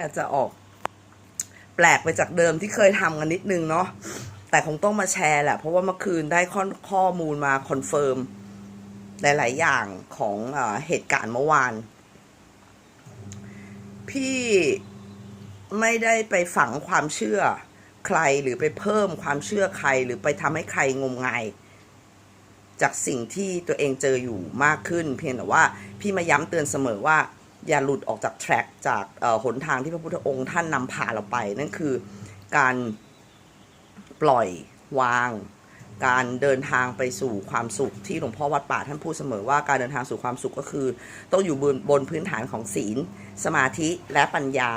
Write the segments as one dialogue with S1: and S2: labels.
S1: อาจจะออกแปลกไปจากเดิมที่เคยทำกันนิดนึงเนาะแต่คงต้องมาแชร์แหละ เพราะว่าเมื่อคืนได้ข้อข้อมูลมาคอนเฟิร์มหลาย ๆ อย่างของเอเหตุการณ์เมื่อวาน พี่ไม่ได้ไปฝังความเชื่อใครหรือไปเพิ่มความเชื่อใครหรือไปทำให้ใครงมงาย จากสิ่งที่ตัวเองเจออยู่มากขึ้น เพียงแต่ว่าพี่มาย้ำเตือนเสมอว่า อย่าหลุดออกจากแทร็กจากหนทางที่พระพุทธองค์ท่านนำพาเราไป นั่นคือการปล่อยวาง การเดินทางไปสู่ความสุขที่หลวงพ่อวัดป่าท่านพูดเสมอว่าการเดินทางสู่ความสุขก็คือ ต้องอยู่บนบนพื้นฐานของศีล สมาธิและปัญญา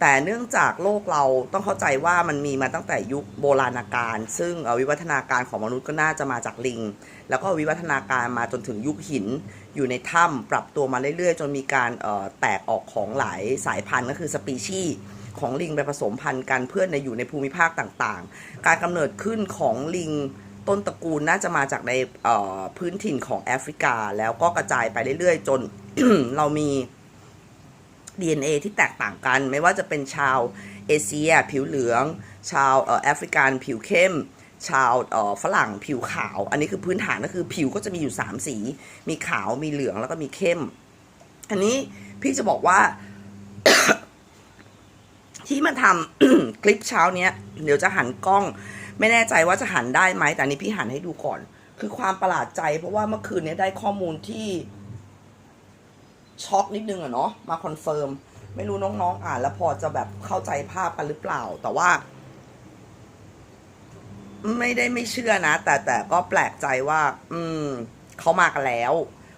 S1: แต่เนื่องจากโลกเราต้องเข้าใจว่ามันมีมาตั้งแต่ยุคโบราณกาลซึ่งวิวัฒนาการของมนุษย์ก็น่าจะมาจากลิง แล้วก็วิวัฒนาการมาจนถึงยุคหิน อยู่ในถ้ำปรับตัวมาเรื่อยๆ จนมีการแตกออกของหลายสายพันธุ์ก็คือสปีชีส์ของลิงไปผสมพันธุ์กันเพื่อในอยู่ในภูมิภาคต่างๆ การกำเนิดขึ้นของลิงต้นตระกูลน่าจะมาจากในพื้นถิ่นของแอฟริกา แล้วก็กระจายไปเรื่อยๆ จนเรามี DNA ที่แตกต่างกัน ไม่ว่าจะเป็นชาวเอเชีย ผิวเหลือง ชาวแอฟริกันผิวเข้ม ชาวฝรั่งผิวขาว อันนี้คือพื้นฐานก็คือผิวก็จะมีอยู่ 3 สี มีขาวมีเหลืองแล้วก็มีเข้ม อันนี้พี่จะบอกว่า ที่มาทำคลิปเช้าเนี้ย เดี๋ยวจะหันกล้อง ไม่แน่ใจว่าจะหันได้ไหมแต่นนี้พี่หันให้ดูก่อน คือความประหลาดใจ เพราะว่าเมื่อคืนนี้ได้ข้อมูลที่ ช็อกนิดนึงอะเนาะมาคอนเฟิร์มไม่รู้น้องๆอ่านแล้วพอจะแบบเข้าใจภาพกันหรือเปล่า แต่ว่า ไม่ได้ไม่เชื่อนะ แต่แต่ก็แปลกใจว่า อืมเขามากันแล้ว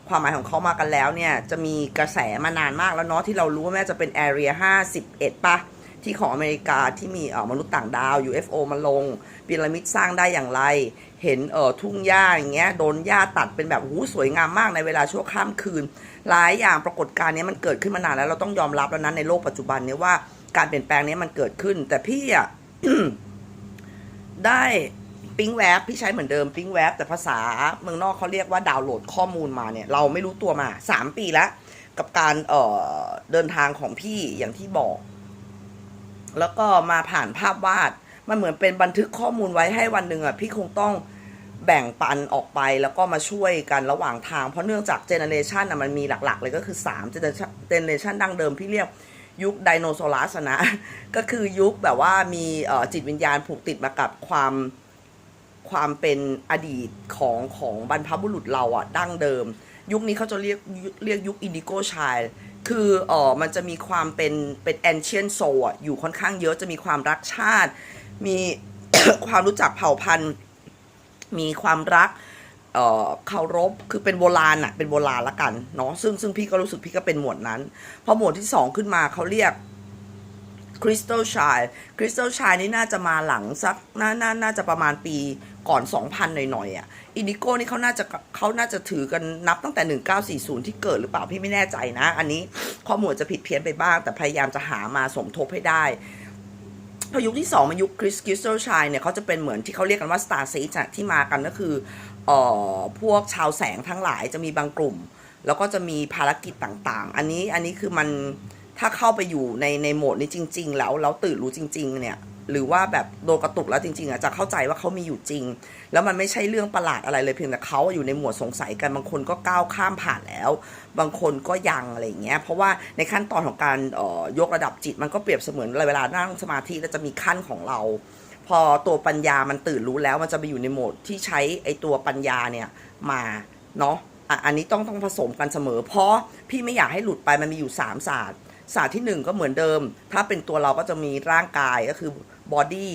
S1: ความหมายของเขามากันแล้วเนี่ย จะมีกระแสมานานมากแล้วเนาะที่เรารู้ว่าแม่จะเป็นแอเรียห้าสิบเอ็ดปะ ที่ของอเมริกาที่มีเอ่อมนุษย์ต่างดาว UFO มาลงพีระมิดสร้างได้อย่างไร เห็นเอ่อทุ่งหญ้าอย่างเงี้ยโดนหญ้าตัดเป็นแบบหูสวยงามมากในเวลาชั่วข้ามคืน หลายอย่างปรากฏการณ์นี้มันเกิดขึ้นมานานแล้วเราต้องยอมรับแล้วนั้นในโลกปัจจุบันเนี้ว่าการเปลี่ยนแปลงนี้มันเกิดขึ้น แต่พี่อะได้ปิ้งแวบพี่ใช้เหมือนเดิมปิ้งแวบแต่ภาษาเมืองนอกเขาเรียกว่าดาวน์โหลดข้อมูลมาเนี่ย เราไม่รู้ตัวมาสามปีแล้ว กับการเอ่อเดินทางของพี่อย่างที่บอก แล้วก็มาผ่านภาพวาด มันเหมือนเป็นบันทึกข้อมูลไว้ให้วันหนึ่งอะพี่คงต้องแบ่งปันออกไปแล้วก็มาช่วยกันระหว่างทาง เพราะเนื่องจากเจเนเรชันอะมันมีหลักๆ เลยก็คือ3เจเนเรชันดั้งเดิมพี่เรียกยุคไดโนเสาร์นะ ก็คือยุคแบบว่ามีจิตวิญญาณผูกติดมากับความความเป็นอดีตของของบรรพบุรุษเราอะดั้งเดิม ยุคนี้เขาจะเรียกเรียกยุคอินดิโกชาย คือเออมันจะมีความเป็นเป็นแอนเชียนโซอะอยู่ค่อนข้างเยอะจะมีความรักชาติ มีความรู้จักเผ่าพันธุ์ มีความรักเอ่อเคารพคือเป็นโบราณอะเป็นโบราณละกันเนาะซึ่งซึ่งพี่ก็รู้สึกพี่ก็เป็นหมวดนั้น พอหมวดที่สองขึ้นมาเขาเรียก คริสตัลชายคริสตัลชายนี่น่าจะมาหลังสักน่าน่าน่าจะประมาณปีก่อน 2,000 หน่อยๆอะอินดิโก้นี่เขาน่าจะเขาน่าจะถือกันนับตั้งแต่ 1940 ที่เกิดหรือเปล่าพี่ไม่แน่ใจนะ อันนี้ข้อมูลจะผิดเพี้ยนไปบ้าง แต่พยายามจะหามาสมทบให้ได้พอยุคที่สองมายุคคริสคริสตัลชายเนี่ยเขาจะเป็นเหมือนที่เขาเรียกกันว่าสตาร์ซีที่มากันก็คือเอ่อพวกชาวแสงทั้งหลายจะมีบางกลุ่ม แล้วก็จะมีภารกิจต่างๆ อันนี้อันนี้คือมัน ถ้าเข้าไปอยู่ในในโหมดนี้จริง ๆ แล้วแล้วตื่นรู้จริง ๆ เนี่ย หรือว่าแบบโดนกระตุกแล้วจริง ๆอะจะเข้าใจว่าเขามีอยู่จริง แล้วมันไม่ใช่เรื่องประหลาดอะไรเลยเพียงแต่เขาอยู่ในหมวดสงสัยกันบางคนก็ก้าวข้ามผ่านแล้ว บางคนก็ยังอะไรอย่างเงี้ยเพราะว่าในขั้นตอนของการออยกระดับจิตมันก็เปรียบเสมือนเวลานั่งสมาธิแล้วจะมีขั้นของเรา พอตัวปัญญามันตื่นรู้แล้วมันจะไปอยู่ในโหมดที่ใช้ไอตัวปัญญาเนี่ยมาเนาะอะอันนี้ต้องต้องผสมกันเสมอ เพราะพี่ไม่อยากให้หลุดไปมันมีอยู่3ศาสตร์ ศาสตร์ที่1ก็เหมือนเดิม ถ้าเป็นตัวเราก็จะมีร่างกายก็คือ body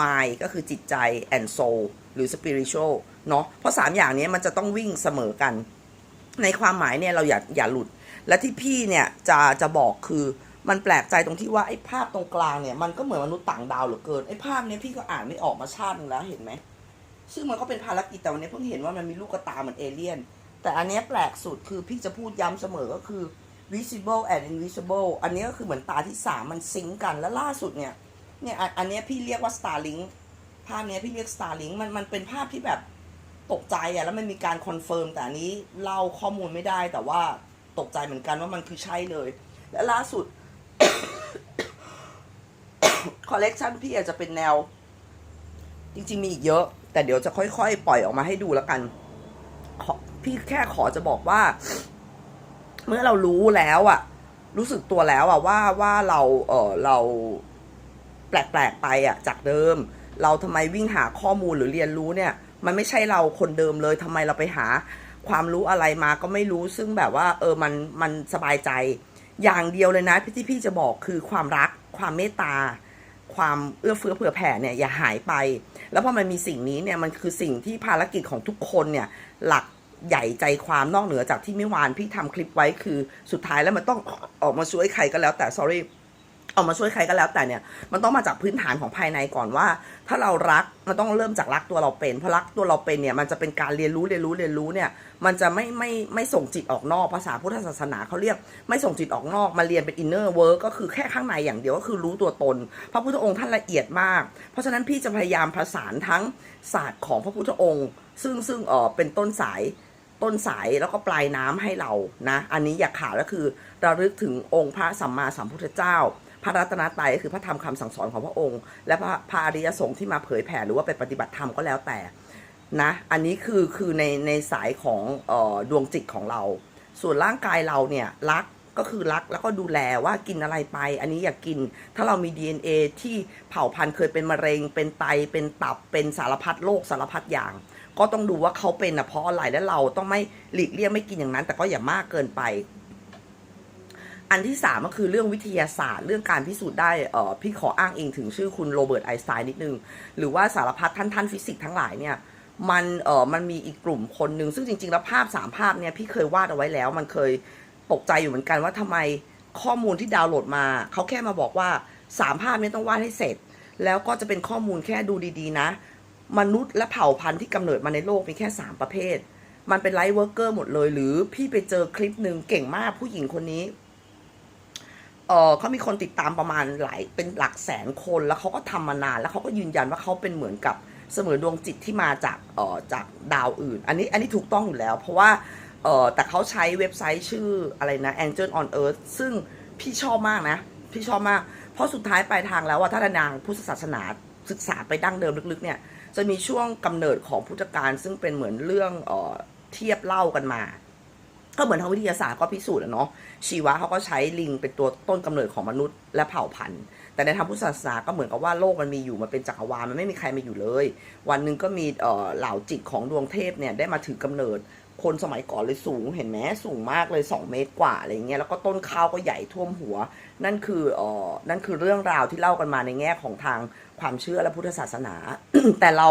S1: mind ก็คือจิตใจ and soul หรือ spiritual เนาะเพราะ 3 อย่างนี้มันจะต้องวิ่งเสมอกัน ในความหมายเนี่ยเราอย่าอย่าหลุด และที่พี่เนี่ยจะจะบอกคือมันแปลกใจตรงที่ว่าไอ้ภาพตรงกลางเนี่ยมันก็เหมือนมนุษย์ต่างดาวเหลือเกินไอ้ภาพเนี้ยพี่ก็อ่านไม่ออกมาชาตินึงแล้วเห็นไหมซึ่งมันก็เป็นภารกิจแต่วันนี้เพิ่งเห็นว่ามันมีลูกกระตาเหมือนเอเลี่ยน แต่อันนี้แปลกสุดคือพี่จะพูดย้ำเสมอก็คือ visible and invisible อันนี้ก็คือเหมือนตาที่สามมันซิงกัน แล้วล่าสุดเนี่ย เนี่ยอันนี้พี่เรียกว่า Starlink ภาพนี้พี่เรียก Starlink มันมันเป็นภาพที่แบบตกใจอะแล้วมันมีการคอนเฟิร์มแต่อันนี้เล่าข้อมูลไม่ได้แต่ว่าตกใจเหมือนกันว่ามันคือใช่เลย และล่าสุดคอลเลกชันพี่อาจจะเป็นแนว จริง ๆ มีอีกเยอะ แต่เดี๋ยวจะค่อย ๆ ปล่อยออกมาให้ดูแล้วกันขอพี่แค่ขอจะบอกว่า เมื่อเรารู้แล้วอะรู้สึกตัวแล้วอะว่าว่าเราเออเราแปลกๆไปอะจากเดิม เราทำไมวิ่งหาข้อมูลหรือเรียนรู้เนี่ย มันไม่ใช่เราคนเดิมเลยทำไมเราไปหาความรู้อะไรมาก็ไม่รู้ซึ่งแบบว่า เออมันมันสบายใจ อย่างเดียวเลยนะพี่ที่พี่จะบอกคือความรัก ความเมตตา ความเอื้อเฟื้อเผื่อแผ่เนี่ยอย่าหายไป แล้วพอมันมีสิ่งนี้เนี่ยมันคือสิ่งที่ภารกิจของทุกคนเนี่ยหลัก ใหญ่ใจความนอกเหนือจากที่เมื่อวานพี่ทำคลิปไว้คือสุดท้ายแล้วมันต้องออกมาช่วยใครก็แล้วแต่ sorry ออกมาช่วยใครก็แล้วแต่เนี่ยมันต้องมาจากพื้นฐานของภายในก่อนว่า ถ้าเรารักมันต้องเริ่มจากรักตัวเราเป็นเพราะรักตัวเราเป็นเนี่ยมันจะเป็นการเรียนรู้เรียนรู้เรียนรู้เนี่ยมันจะไม่ไม่ไม่ส่งจิตออกนอกภาษาพุทธศาสนาเขาเรียกไม่ส่งจิตออกนอกมาเรียนเป็นอินเนอร์เวิร์กก็คือแค่ข้างในอย่างเดียวก็คือรู้ตัวตน พระพุทธองค์ท่านละเอียดมาก เพราะฉะนั้นพี่จะพยายามผสานทั้งศาสตร์ของพระพุทธองค์ ซึ่งซึ่งเออเป็นต้นสาย ต้นสายแล้วก็ปลายน้ำให้เรานะ อันนี้อย่าขาดก็คือราลึกถึงองค์พระสัมมาสัมพุทธเจ้า พระรัตนตรัยก็คือพระธรรมคำสั่งสอนของพระองค์ และพระพระอริยสงฆ์ที่มาเผยแผ่หรือว่าไปปฏิบัติธรรมก็แล้วแต่นะอันนี้คือคือในในสายของออดวงจิตของเรา ส่วนร่างกายเราเนี่ยรักก็คือรักแล้วก็ดูแลว่ากินอะไรไป อันนี้อย่ากกิน ถ้าเรามี DNA ที่เผ่าพันธุ์เคยเป็นมะเร็ง เป็นไตเป็นตับเป็นสารพัดโรคสารพัดอย่าง ก็ต้องดูว่าเขาเป็นนะเพราะอะไรและเราต้องไม่หลีกเลี่ยงไม่กินอย่างนั้น แต่ก็อย่ามากเกินไป อันที่สามก็คือเรื่องวิทยาศาสตร์ เรื่องการพิสูจน์ได้เออพี่ขออ้างอิงถึงชื่อคุณโรเบิร์ตไอน์สไตน์นิดนึง หรือว่าสารพัดท่านท่านฟิสิกส์ทั้งหลายเนี่ยมันเออมันมีอีกกลุ่มคนหนึ่งซึ่งจริงๆแล้วภาพสามภาพเนี่ยพี่เคยวาดเอาไว้แล้ว มันเคยตกใจอยู่เหมือนกันว่าทำไมข้อมูลที่ดาวน์โหลดมาเขาแค่มาบอกว่าสามภาพนี้ต้องวาดให้เสร็จ แล้วก็จะเป็นข้อมูลแค่ดูดีๆนะ มนุษย์และเผ่าพันธุ์ที่กำเนิดมาในโลกมีแค่สามประเภท มันเป็นไลท์เวิร์กเกอร์หมดเลย หรือพี่ไปเจอคลิปหนึ่งเก่งมากผู้หญิงคนนี้ เออเขามีคนติดตามประมาณหลายเป็นหลักแสนคนแล้วเขาก็ทำมานาน แล้วเขาก็ยืนยันว่าเขาเป็นเหมือนกับเสมือนดวงจิตที่มาจากเออจากดาวอื่น อันนี้อันนี้ถูกต้องอยู่แล้ว เพราะว่าเออแต่เขาใช้เว็บไซต์ชื่ออะไรนะ Angel on Earth ซึ่งพี่ชอบมากนะ พี่ชอบมาก เพราะสุดท้ายปลายทางแล้วว่าถ้านางพุทธศาสนาศึกษาไปดั้งเดิมลึกๆเนี่ย จะมีช่วงกำเนิดของพุทธการซึ่งเป็นเหมือนเรื่องเออเทียบเล่ากันมา ก็เหมือนทางวิทยาศาสตร์ก็พิสูจน์แล้วเนาะชีวะเขาก็ใช้ลิงเป็นตัวต้นกำเนิดของมนุษย์และเผ่าพันธุ์ แต่ในทางพุทธศาสนาก็เหมือนกับว่าโลกมันมีอยู่มันเป็นจักรวาลมันไม่มีใครมาอยู่เลย วันหนึ่งก็มีเอ่อเหล่าจิตของดวงเทพเนี่ยได้มาถือกำเนิดคนสมัยก่อนเลยสูงเห็นไหมสูงมากเลย 2 เมตรกว่าอะไรเงี้ยแล้วก็ต้นข้าวก็ใหญ่ท่วมหัว นั่นคือเอ่อนั่นคือเรื่องราวที่เล่ากันมาในแง่ของทางความเชื่อและพุทธศาสนา แต่เรา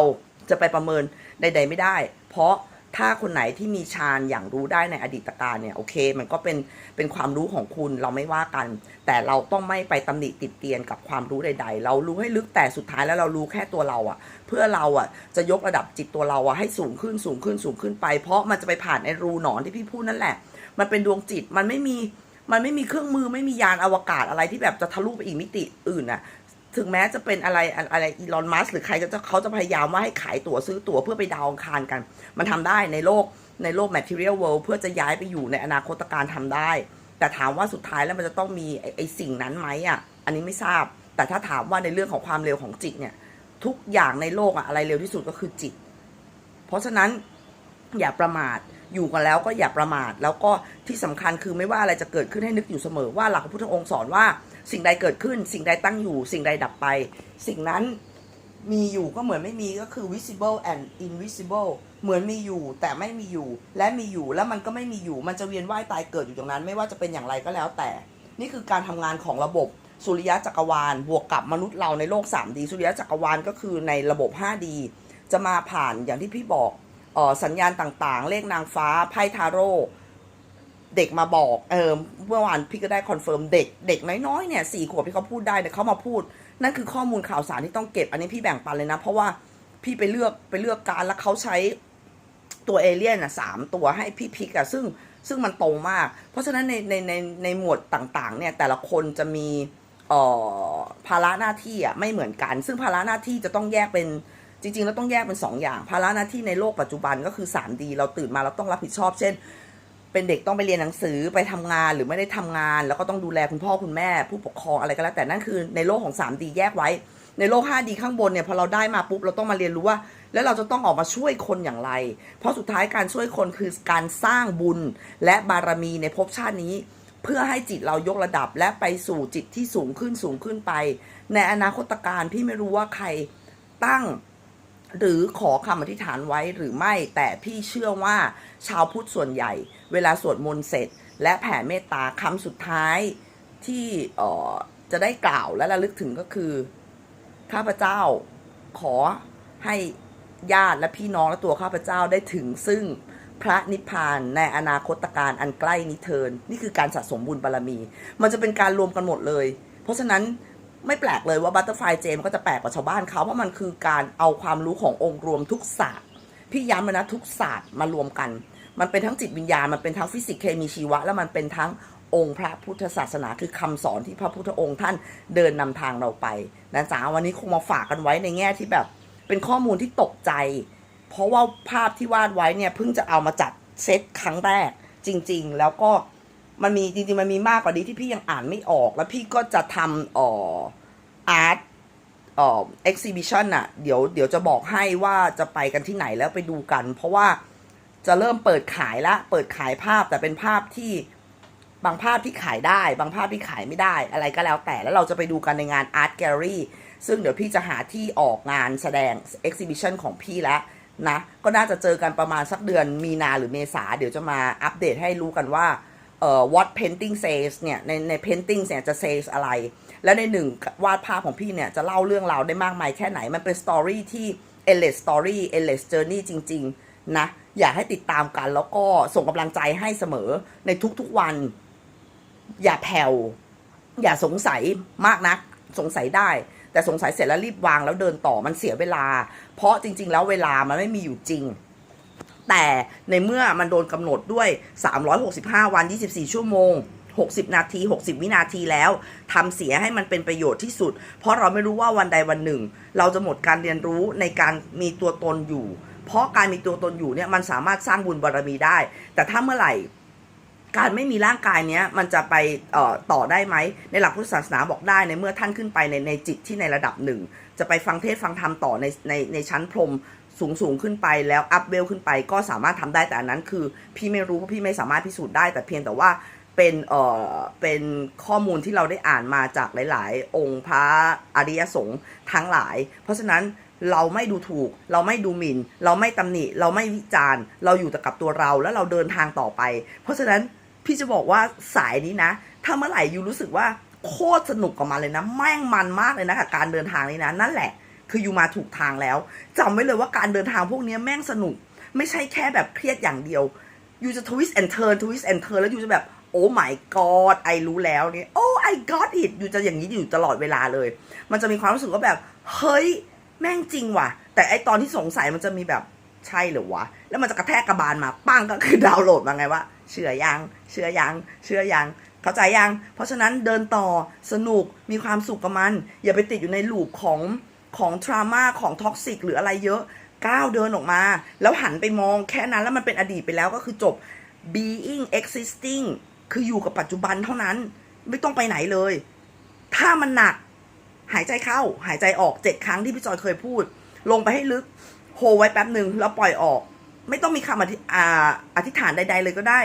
S1: จะไปประเมินใด ๆ ไม่ได้ เพราะ ถ้าคนไหนที่มีฌานอย่างรู้ได้ในอดีตการเนี่ยโอเค มันก็เป็นเป็นความรู้ของคุณเราไม่ว่ากัน แต่เราต้องไม่ไปตำหนิติดเตียนกับความรู้ใด ๆ เรารู้ให้ลึกแต่สุดท้ายแล้วเรารู้แค่ตัวเราอะเพื่อเราอะจะยกระดับจิตตัวเราอะให้สูงขึ้นสูงขึ้นสูงขึ้นไป เพราะมันจะไปผ่านไอ้รูหนอนที่พี่พูดนั่นแหละ มันเป็นดวงจิตมันไม่มีมันไม่มีเครื่องมือไม่มียานอวกาศอะไรที่แบบจะทะลุไปอีกมิติอื่นน่ะ ถึงแม้จะเป็นอะไรอะไรอีลอนมัสหรือใครจะเขาจะพยายามว่าให้ขายตั๋วซื้อตั๋วเพื่อไปดาวอังคารกัน มันทำได้ในโลกในโลก material world เพื่อจะย้ายไปอยู่ในอนาคตการทำได้ แต่ถามว่าสุดท้ายแล้วมันจะต้องมีไอไอสิ่งนั้นไหมอะ อันนี้ไม่ทราบ แต่ถ้าถามว่าในเรื่องของความเร็วของจิตเนี่ย ทุกอย่างในโลกอะอะไรเร็วที่สุดก็คือจิต เพราะฉะนั้นอย่าประมาทอยู่กันแล้วก็อย่าประมาท แล้วก็ที่สำคัญคือไม่ว่าอะไรจะเกิดขึ้นให้นึกอยู่เสมอว่าหลักพระพุทธองค์สอนว่า สิ่งใดเกิดขึ้น สิ่งใดตั้งอยู่ สิ่งใดดับไป สิ่งนั้นมีอยู่ก็เหมือนไม่มีก็คือ visible and invisible เหมือนมีอยู่แต่ไม่มีอยู่ และมีอยู่แล้วมันก็ไม่มีอยู่ มันจะเวียนว่ายตายเกิดอยู่ตรงนั้น ไม่ว่าจะเป็นอย่างไรก็แล้วแต่ นี่คือการทำงานของระบบสุริยะจักรวาล บวกกับมนุษย์เราในโลก 3D สุริยะจักรวาลก็คือในระบบ 5D จะมาผ่านอย่างที่พี่บอกออสัญญาณต่างๆ เลขนางฟ้าไพ่ทาโร่ เด็กมาบอกเออเมื่อวานพี่ก็ได้คอนเฟิร์มเด็กเด็กน้อยๆเนี่ยสี่ขวบที่เขาพูดได้เนี่ยเขามาพูด นั่นคือข้อมูลข่าวสารที่ต้องเก็บ อันนี้พี่แบ่งปันเลยนะ เพราะว่าพี่ไปเลือกไปเลือกการแล้วเขาใช้ตัวเอเลี่ยนอะสามตัวให้พี่พิกอะซึ่งซึ่งมันตรงมาก เพราะฉะนั้นในในในในหมวดต่างๆ เนี่ยแต่ละคนจะมีเอ่อภาระหน้าที่อะไม่เหมือนกัน ซึ่งภาระหน้าที่จะต้องแยกเป็นจริงๆ แล้วต้องแยกเป็น 2 อย่าง ภาระหน้าที่ในโลกปัจจุบันก็คือ 3D เราตื่นมาเราต้องรับผิดชอบ เช่น เป็นเด็กต้องไปเรียนหนังสือไปทำงานหรือไม่ได้ทำงาน แล้วก็ต้องดูแลคุณพ่อคุณแม่ ผู้ปกครองอะไรก็แล้วแต่นั่นคือในโลกของ 3D แยกไว้ ในโลก 5D ข้างบนเนี่ยพอเราได้มาปุ๊บเราต้องมาเรียนรู้ว่า แล้วเราจะต้องออกมาช่วยคนอย่างไร เพราะสุดท้ายการช่วยคนคือการสร้างบุญและบารมีในภพชาตินี้ เพื่อให้จิตเรายกระดับและไปสู่จิตที่สูงขึ้นสูงขึ้นไป ในอนาคตการพี่ไม่รู้ว่าใครตั้ง หรือขอคำอธิษฐานไว้หรือไม่แต่พี่เชื่อว่าชาวพุทธส่วนใหญ่ เวลาสวดมนต์เสร็จ และแผ่เมตตาคำสุดท้ายที่จะได้กล่าวและระลึกถึงก็คือ ข้าพเจ้าขอให้ญาติและพี่น้องและตัวข้าพเจ้าได้ถึงซึ่งพระนิพพานในอนาคตการอันใกล้นิเทิน นี่คือการสะสมบุญบารรมี มันจะเป็นการรวมกันหมดเลย เพราะฉะนั้น ไม่แปลกเลยว่าบัตเตอร์ไฟเจมก็จะแปลกกว่าชาวบ้านเขาเพราะมันคือการเอาความรู้ขององค์รวมทุกศาสตร์พี่ย้ำเลยนะทุกศาสตร์มารวมกัน มันเป็นทั้งจิตวิญญาณ มันเป็นทั้งฟิสิกส์เคมีชีวะ แล้วมันเป็นทั้งองค์พระพุทธศาสนาคือคำสอนที่พระพุทธองค์ท่านเดินนำทางเราไปนะจ๊ะวันนี้คงมาฝากกันไว้ในแง่ที่แบบเป็นข้อมูลที่ตกใจ เพราะว่าภาพที่วาดไว้เนี่ยเพิ่งจะเอามาจัดเซตครั้งแรกจริง ๆ แล้วก็ มันมีจริงๆมันมีมากกว่านี้ที่พี่ยังอ่านไม่ออก แล้วพี่ก็จะทำอ่ออาร์ตเอ่อ exhibition น่ะเดี๋ยวเดี๋ยวจะบอกให้ว่าจะไปกันที่ไหนแล้วไปดูกัน เพราะว่าจะเริ่มเปิดขายละ เปิดขายภาพแต่เป็นภาพที่บางภาพที่ขายได้ บางภาพที่ขายไม่ได้ อะไรก็แล้วแต่แล้วเราจะไปดูกันในงาน Art Gallery ซึ่งเดี๋ยวพี่จะหาที่ออกงานแสดง exhibition ของพี่แล้วนะ ก็น่าจะเจอกันประมาณสักเดือนมีนาหรือเมษาเดี๋ยวจะมาอัปเดตให้รู้กันว่า เอ่อ what painting says เนี่ยในใน painting เนี่ยจะ says อะไร แล้วในหนึ่งวาดภาพของพี่เนี่ยจะเล่าเรื่องราวได้มากมายแค่ไหน มันเป็นสตอรี่ที่ endless story endless journey จริง ๆ นะ อยากให้ติดตามกันแล้วก็ส่งกำลังใจให้เสมอในทุกๆวัน อย่าแผ่ว อย่าสงสัยมากนัก สงสัยได้ แต่สงสัยเสร็จแล้วรีบวางแล้วเดินต่อมันเสียเวลา เพราะจริง ๆ แล้วเวลามันไม่มีอยู่จริง แต่ในเมื่อมันโดนกำหนดด้วย 365 วัน 24 ชั่วโมง 60 นาที 60 วินาทีแล้วทำเสียให้มันเป็นประโยชน์ที่สุด เพราะเราไม่รู้ว่าวันใดวันหนึ่ง เราจะหมดการเรียนรู้ในการมีตัวตนอยู่ เพราะการมีตัวตนอยู่เนี่ยมันสามารถสร้างบุญบารมีได้ แต่ถ้าเมื่อไหร่การไม่มีร่างกายเนี้ยมันจะไปต่อได้ไหม ในหลักพุทธศาสนาบอกได้ในเมื่อท่านขึ้นไปในในจิตที่ในระดับหนึ่ง จะไปฟังเทศฟังธรรมต่อในในในชั้นพรหม สูงสูงขึ้นไปแล้วอัพเวลขึ้นไปก็สามารถทำได้แต่อันนั้นคือ พี่ไม่รู้เพราะพี่ไม่สามารถพิสูจน์ได้ แต่เพียงแต่ว่าเป็นเอ่อเป็นข้อมูลที่เราได้อ่านมาจากหลาย ๆ องค์พระอริยสงฆ์ทั้งหลาย เพราะฉะนั้นเราไม่ดูถูก เราไม่ดูหมิ่น เราไม่ตำหนิ เราไม่วิจารณ์ เราอยู่แต่กับตัวเราแล้วเราเดินทางต่อไป เพราะฉะนั้นพี่จะบอกว่าสายนี้นะ ถ้าเมื่อไหร่ยูรู้สึกว่าโคตรสนุกกับมันเลยนะ แม่งมันมากเลยนะกับการเดินทางนี้นะ นั่นแหละ คือยูมาถูกทางแล้วจำไว้เลยว่าการเดินทางพวกนี้แม่งสนุก ไม่ใช่แค่แบบเครียดอย่างเดียวยูจะทวิสต์แอนเทิร์นทวิสต์แอนเทิร์นแล้วยูจะแบบโอ้ my god ไอรู้แล้วเนี่ยโอ้ I got it ยูจะอย่างนี้อยู่ตลอดเวลาเลย มันจะมีความรู้สึกว่าแบบ เฮ้ย แม่งจริงว่ะ แต่ไอตอนที่สงสัยมันจะมีแบบใช่หรือวะ แล้วมันจะกระแทกกระบาลมาปั้งก็คือดาวน์โหลดมาไงว่า เชื่อยัง เชื่อยัง เชื่อยัง เข้าใจยัง เพราะฉะนั้นเดินต่อสนุกมีความสุขกับมัน อย่าไปติดอยู่ในลูปของ ของทรามาของท็อกซิกหรืออะไรเยอะก้าวเดินออกมา แล้วหันไปมองแค่นั้นแล้วมันเป็นอดีตไปแล้วก็คือจบ being existing คืออยู่กับปัจจุบันเท่านั้น ไม่ต้องไปไหนเลย ถ้ามันหนัก หายใจเข้า หายใจออกเจ็ดครั้งที่พี่จอยเคยพูด ลงไปให้ลึกโฮไว้แป๊บหนึ่งแล้วปล่อยออก ไม่ต้องมีคำอธิอ่าอธิษฐานใด ๆ เลยก็ได้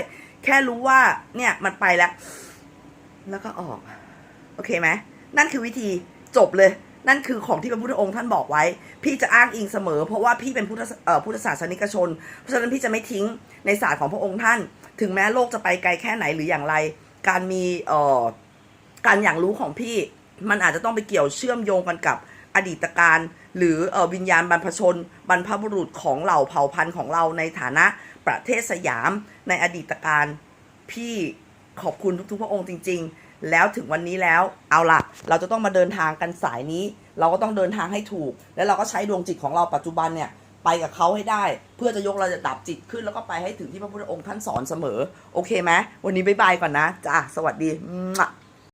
S1: แค่รู้ว่าเนี่ยมันไปแล้ว แล้วก็ออก โอเคไหมนั่นคือวิธีจบเลย นั่นคือของที่พระพุทธองค์ท่านบอกไว้ พี่จะอ้างอิงเสมอ เพราะว่าพี่เป็นพุทธพุทธศาสนิกชน เพราะฉะนั้นพี่จะไม่ทิ้งในศาสตร์ของพระองค์ท่าน ถึงแม้โลกจะไปไกลแค่ไหนหรืออย่างไร การมีเอ่อการอย่างรู้ของพี่ มันอาจจะต้องไปเกี่ยวเชื่อมโยงกันกับอดีตการหรือเออวิญญาณบรรพชน บรรพบุรุษของเหล่าเผ่าพันธุ์ของเราในฐานะประเทศสยามในอดีตการพี่ขอบคุณทุกๆพระองค์จริง ๆ แล้วถึงวันนี้แล้วเอาล่ะเราจะต้องมาเดินทางกันสายนี้ เราก็ต้องเดินทางให้ถูก แล้วเราก็ใช้ดวงจิตของเราปัจจุบันเนี่ยไปกับเขาให้ได้ เพื่อจะยกระดับจิตขึ้นแล้วก็ไปให้ถึงที่พระพุทธองค์ท่านสอนเสมอ โอเคไหมวันนี้บ๊ายบายก่อนนะจ้าสวัสดี